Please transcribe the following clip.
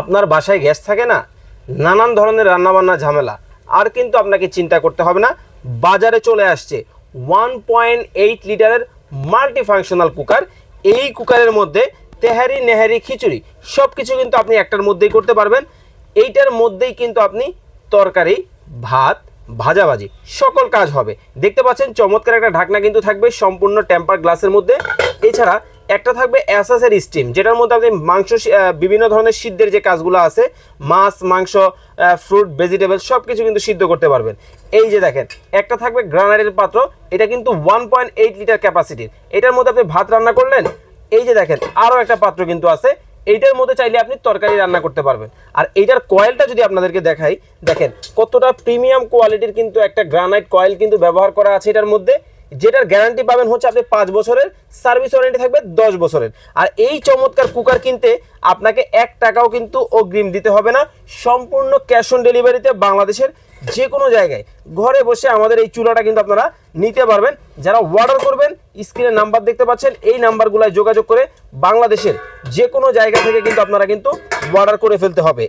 আপনার বাসায় গ্যাস থাকে না, নানান ধরনের রান্নাবান্না ঝামেলা। আর কিন্তু আপনাকে চিন্তা করতে হবে না, বাজারে চলে আসছে ওয়ান পয়েন্ট এইট লিটারের মাল্টি ফাংশনাল কুকার এই কুকারের মধ্যে তেহারি, নেহারি, খিচুড়ি সব কিছু কিন্তু আপনি একটার মধ্যেই করতে পারবেন। এইটার মধ্যেই কিন্তু আপনি তরকারি, ভাত, ভাজাভাজি, সকল কাজ হবে। দেখতে পাচ্ছেন, চমৎকার একটা ঢাকনা কিন্তু থাকবে, সম্পূর্ণ টেম্পার গ্লাসের মধ্যে। এছাড়া একটা থাকবে অ্যাসাসের স্টিম, যেটার মধ্যে আপনি মাংস বিভিন্ন ধরনের সিদ্ধের যে কাজগুলো আছে, মাছ, মাংস ফ্রুট ভেজিটেবল সব কিছু কিন্তু সিদ্ধ করতে পারবেন। এই যে দেখেন, একটা থাকবে গ্রানাইটের পাত্র, এটা কিন্তু ওয়ান পয়েন্ট এইট লিটার ক্যাপাসিটির এটার মধ্যে আপনি ভাত রান্না করলেন, এই যে দেখেন আরও একটা পাত্র কিন্তু আছে, এইটার মধ্যে চাইলে আপনি তরকারি রান্না করতে পারবেন। আর এইটার কয়েলটা যদি আপনাদেরকে দেখাই, দেখেন, কতটা প্রিমিয়াম কোয়ালিটির কিন্তু একটা গ্রানাইট কয়েল কিন্তু ব্যবহার করা আছে এটার মধ্যে। যেটার গ্যারান্টি পাবেন হচ্ছে আপনি পাঁচ বছরের সার্ভিস ওয়ারেন্টি থাকবে দশ বছরের। আর এই চমৎকার কুকার কিনতে আপনাকে এক টাকাও কিন্তু অগ্রিম দিতে হবে না। সম্পূর্ণ ক্যাশ অন ডেলিভারিতে বাংলাদেশের যে কোনো জায়গায় ঘরে বসে আমাদের এই চুলাটা কিন্তু আপনারা নিতে পারবেন। যারা অর্ডার করবেন স্ক্রিনে নাম্বার দেখতে পাচ্ছেন, এই নাম্বারগুলোয় যোগাযোগ করে বাংলাদেশের যে কোনো জায়গা থেকে কিন্তু আপনারা কিন্তু অর্ডার করে ফেলতে হবে।